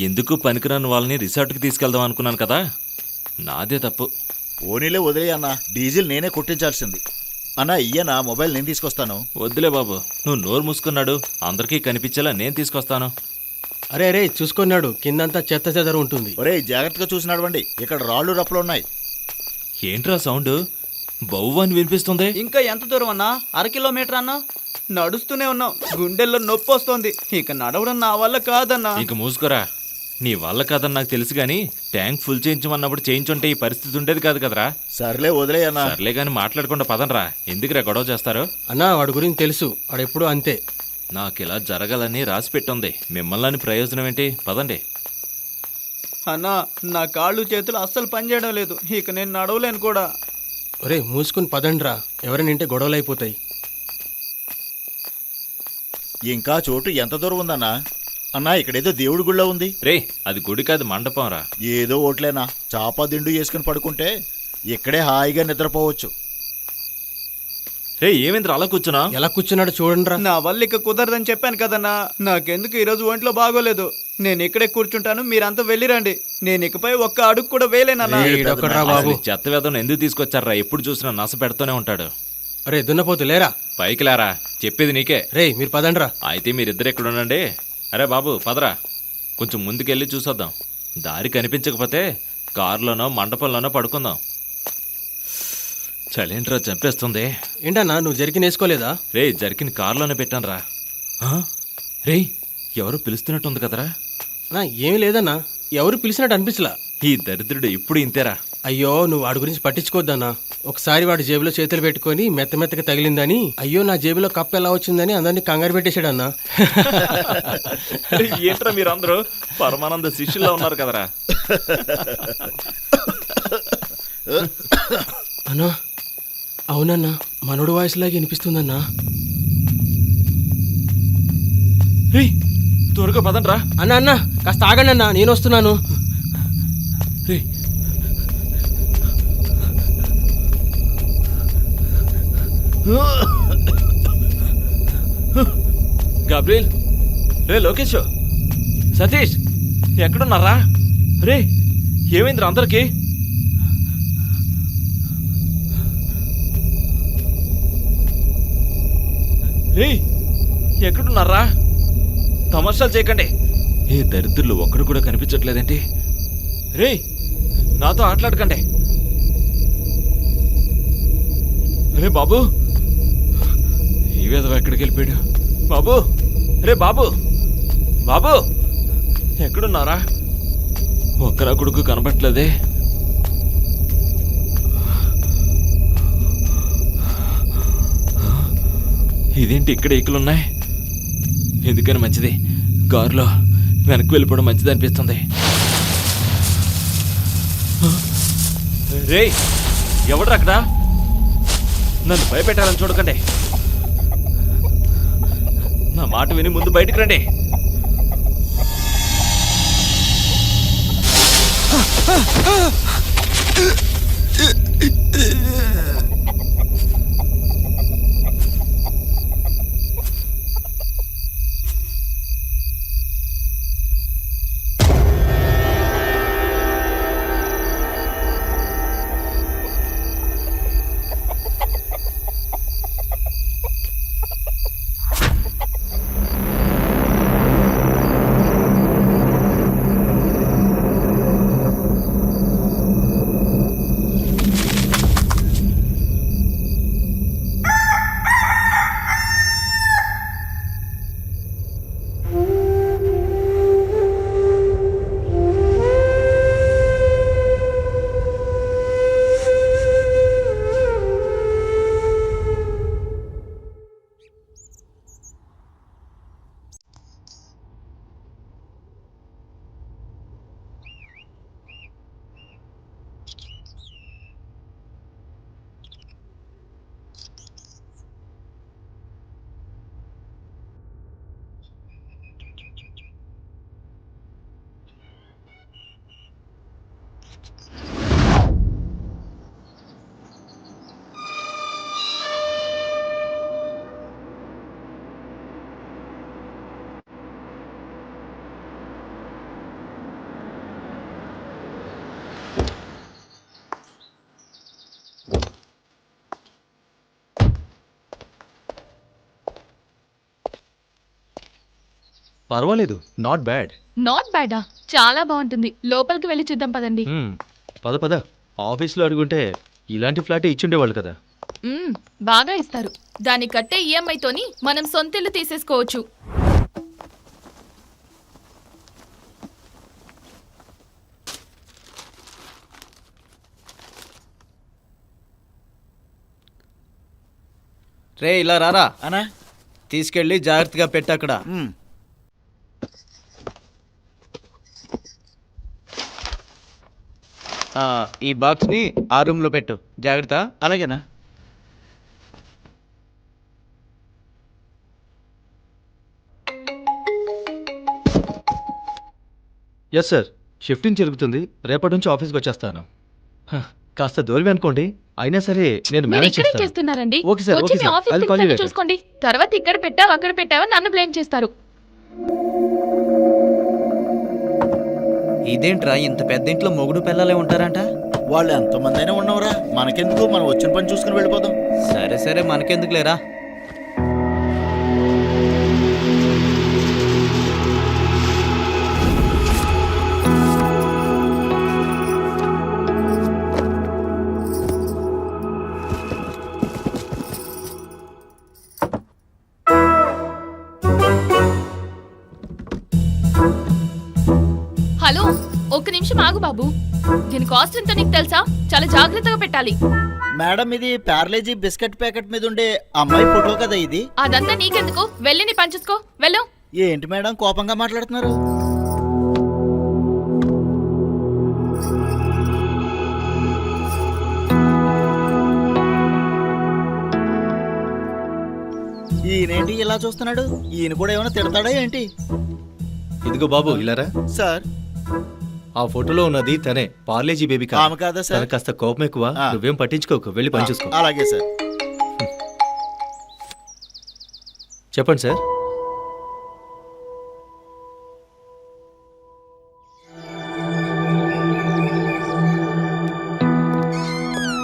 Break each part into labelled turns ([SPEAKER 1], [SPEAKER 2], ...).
[SPEAKER 1] ఎందుకు పనికిరాని వాళ్ళని రిసార్ట్కి తీసుకెళ్దాం అనుకున్నాను కదా? నాదే తప్పు.
[SPEAKER 2] పోనీలే వదిలే అన్న. డీజిల్ నేనే కొట్టించాల్సింది. అన్న ఇయ్యనా మొబైల్ నేను తీసుకొస్తాను.
[SPEAKER 1] వద్దులే బాబు. నువ్వు నోరు మూసుకున్నాడు. అందరికీ కనిపించేలా నేను తీసుకొస్తాను.
[SPEAKER 3] అరే అరే చూసుకున్నాడు. కిందంతా చెత్త చెదర ఉంటుంది.
[SPEAKER 2] ఒరేయ్ జాగ్రత్తగా చూసి నడవండి ఇక్కడ రాళ్ళు రప్పలు ఉన్నాయి.
[SPEAKER 1] ఏంట్రా సౌండ్? బౌవ్ అని వినిపిస్తుంది.
[SPEAKER 4] ఇంకా ఎంత దూరం అన్నా? అర కిలోమీటర్ అన్నా? నడుస్తూనే ఉన్నాం. గుండెల్లో నొప్పి వస్తోంది. ఇక నడవడం నా వల్ల కాదన్నా.
[SPEAKER 1] ఇంక మూసుకోరా. నీ వల్ల కాదని నాకు తెలుసు గాని ట్యాంక్ ఫుల్ చేయించమన్నప్పుడు చేయించుంటే ఈ పరిస్థితి ఉండేది కాదు కదరా.
[SPEAKER 2] సర్లే వదిలే అన్న.
[SPEAKER 1] సర్లే గాని మాట్లాడకుండా పదండ్రా. ఎందుకురా గొడవ చేస్తారు?
[SPEAKER 3] అన్నా వాడి గురించి తెలుసు. వాడెప్పుడు అంతే.
[SPEAKER 1] నాకు ఇలా జరగాలని రాసి పెట్టుంది. మిమ్మల్ని ప్రయోజనం ఏంటి? పదండి.
[SPEAKER 4] అన్నా నా కాళ్ళు చేతులు అస్సలు పనిచేయడం లేదు. ఇక నేను నడవలేను కూడా.
[SPEAKER 3] ఒరే మూసుకుని పదండ్రా. ఎవరైనా ఇంటే గొడవలు అయిపోతాయి
[SPEAKER 2] ఇంకా చోటు ఎంత దూరం ఉందన్నా? అన్నా ఇక్కడేదో దేవుడి గుళ్ళో ఉంది.
[SPEAKER 1] రే అది గుడి కాదు మండపం రా.
[SPEAKER 2] ఏదో ఓట్లేనా? చాప దిండు వేసుకుని పడుకుంటే ఇక్కడే హాయిగా నిద్రపోవచ్చు.
[SPEAKER 1] రే ఏమైంది అలా కూర్చున్నా?
[SPEAKER 3] ఎలా కూర్చున్నాడో చూడండిరా.
[SPEAKER 4] నా వల్ల ఇక కుదరదని చెప్పాను కదన్నా. నాకెందుకు ఈరోజు ఒంట్లో బాగోలేదు? నేను ఇక్కడే కూర్చుంటాను మీరంతా వెళ్ళిరండి. నేను ఇకపై ఒక్క అడుగు కూడా వేయలేనన్నా.
[SPEAKER 3] ఏయ్, ఈడొక్కడ్రా బాబు.
[SPEAKER 1] అసలు ఈ చెత్త వేదం ఎందుకు తీసుకొచ్చారా ఎప్పుడు చూసినా నస పెడుతూనే ఉంటాడు.
[SPEAKER 3] అరే దున్నపోతు లేరా?
[SPEAKER 1] పైకి లేరా? చెప్పేది నీకే.
[SPEAKER 3] రే మీరు పదండ్రా.
[SPEAKER 1] అయితే మీరిద్దరు ఎక్కడ ఉండండి? అరే బాబు పదరా. కొంచెం ముందుకెళ్ళి చూసొద్దాం. దారి కనిపించకపోతే కారులోనో మండపంలోనో పడుకుందాం. చలేంట్రా చంపేస్తుంది.
[SPEAKER 3] ఏంటన్నా నువ్వు జరిగిన వేసుకోలేదా?
[SPEAKER 1] రే జరికిన కారులోనే పెట్టాను రా రే ఎవరు పిలుస్తున్నట్టుంది కదరా.
[SPEAKER 3] నా ఏమీ లేదన్నా. ఎవరు పిలిచినట్టు అనిపించలా.
[SPEAKER 1] ఈ దరిద్రుడు ఇప్పుడు ఇంతేరా.
[SPEAKER 3] అయ్యో నువ్వు వాడి గురించి పట్టించుకోద్దన్నా ఒకసారి వాడి జేబులో చేతులు పెట్టుకొని మెత్త మెత్తగా తగిలిందని అయ్యో నా జేబులో కప్పు ఎలా వచ్చిందని అందరినీ కంగారు పెట్టేశాడన్నా.
[SPEAKER 1] ఏంట్రా మీరందరూ? పరమానంద శిష్యుల్లో ఉన్నారు కదరా.
[SPEAKER 3] అన్నా అవునన్నా మనోడు వాయిస్లాగా వినిపిస్తుందన్నా.
[SPEAKER 1] రే త్వరగా పదండ్రా.
[SPEAKER 3] అన్న అన్న కాస్త ఆగండి అన్న నేను వస్తున్నాను.
[SPEAKER 1] గాబ్రియల్ రే లోకేష్. సతీష్ ఎక్కడున్నారా? రే ఏమైందిరా అందరికి? రే ఎక్కడున్నారా? తమాషాలు చేయకండి. ఏ దరిద్రులు ఒక్కడు కూడా కనిపించట్లేదేంటి? రే నాతో ఆటలాడకండి. రే బాబు. ఈ విధవ ఎక్కడికి వెళ్ళిపోయాడు? బాబు రే బాబు బాబు ఎక్కడున్నారా? ఒక్కరా కొడుకు కనబట్లేదే ఇదేంటి ఇక్కడ ఈకలున్నాయి? ఎందుకని మంచిది? కారులో వెనక్కి వెళ్ళిపోవడం మంచిది అనిపిస్తుంది. రే ఎవడ్రా అక్కడ? నన్ను భయపెట్టాలని చూడకండి. నా మాట విని ముందు బయటకు రండి Ah!
[SPEAKER 5] పర్వాలేదు నాట్ బ్యాడ్
[SPEAKER 6] నాట్ బ్యాడా చాలా బాగుంటుంది. లోపలికి వెళ్ళి చూద్దాం పదండి.
[SPEAKER 5] పద పద. ఆఫీస్లో అడుగుంటే ఇలాంటి ఫ్లాటే ఇచ్చుండేవాళ్ళు కదా.
[SPEAKER 6] మ్మ్, బాగా ఇస్తారు. దాని కట్టే ఈఎంఐతోని మనం సొంతిల్లు తీసేసుకోవచ్చు.
[SPEAKER 4] రే ఇలా రారా.
[SPEAKER 2] అన్నా
[SPEAKER 4] తీసుకెళ్ళి జాగ్రత్తగా పెట్టు అక్కడ
[SPEAKER 2] ఉమ్.
[SPEAKER 4] ఆ, ఈ బాక్స్ని ఆ రూమ్లో పెట్టు. జాగ్రత్త.
[SPEAKER 2] అలాగేనా?
[SPEAKER 5] ఎస్ సార్ షిఫ్టింగ్ జరుగుతుంది. రేపటి నుంచి ఆఫీస్కి వచ్చేస్తాను. హ, కాస్త దూరమే అనుకోండి. అయినా సరే నేను
[SPEAKER 6] మీరు
[SPEAKER 5] మేనేజ్
[SPEAKER 6] ఇక్కడే
[SPEAKER 5] చేస్తాను.
[SPEAKER 6] చేస్తున్నారండి.
[SPEAKER 5] ఓకే సార్,
[SPEAKER 6] వచ్చి
[SPEAKER 5] okay
[SPEAKER 6] me
[SPEAKER 5] sir.
[SPEAKER 6] Office
[SPEAKER 5] I'll call you
[SPEAKER 6] things అన్ని
[SPEAKER 5] later.
[SPEAKER 6] చూసుకోండి. తర్వాత ఇక్కడ పెట్టావు అక్కడ పెట్టావు నన్ను బ్లేమ్ చేస్తారు.
[SPEAKER 4] ఇదేంట్రా ఇంత పెద్ద ఇంట్లో మొగుడు పిల్లలే ఉంటారంట?
[SPEAKER 2] వాళ్ళు ఎంతమంది అయినా ఉన్నవరా? మనకెందుకు మనం వచ్చిన పని చూసుకుని వెళ్ళిపోదాం?
[SPEAKER 4] సరే సరే మనకెందుకు లేరా
[SPEAKER 6] ఆగు బాబు. దీని కాస్ట్ ఎంతో నీకు తెలుసా? చాలా జాగ్రత్తగా పెట్టాలి.
[SPEAKER 2] మేడం ఇది ప్యారలేజీ బిస్కెట్ ప్యాకెట్ మీద ఉండే అమ్మాయి ఫోటో కదా ఇది?
[SPEAKER 6] అదంతా నీకెందుకు? వెళ్ళి నీ పనిచేసుకో వెళ్ళు.
[SPEAKER 2] ఏంటి మేడం కోపంగా మాట్లాడుతున్నారు? ఈయనేంటి ఇలా చూస్తున్నాడు? ఈయన కూడా ఏమైనా తిడతాడా ఏంటి?
[SPEAKER 5] ఇదిగో బాబు ఇలారా?
[SPEAKER 2] సార్.
[SPEAKER 5] ఆ ఫోటోలో ఉన్నది తనే పార్లేజీ బేబీ
[SPEAKER 2] ఆమె కాదా సార్?
[SPEAKER 5] తనకు కాస్త కోపం ఎక్కువ.
[SPEAKER 2] ఆ.
[SPEAKER 5] నువ్వేం పట్టించుకోకు వెళ్ళి పని చూసుకో.
[SPEAKER 2] అలాగే సార్.
[SPEAKER 5] చెప్పండి sir.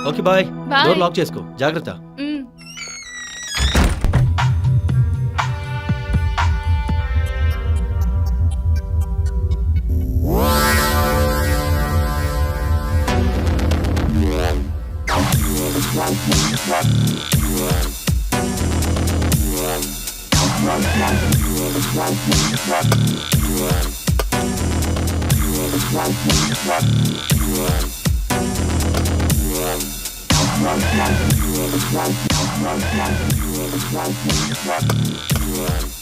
[SPEAKER 5] Okay bye.
[SPEAKER 6] Bye.
[SPEAKER 5] Door lock చేసుకో. జాగ్రత్త.
[SPEAKER 7] Thank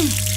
[SPEAKER 7] hmm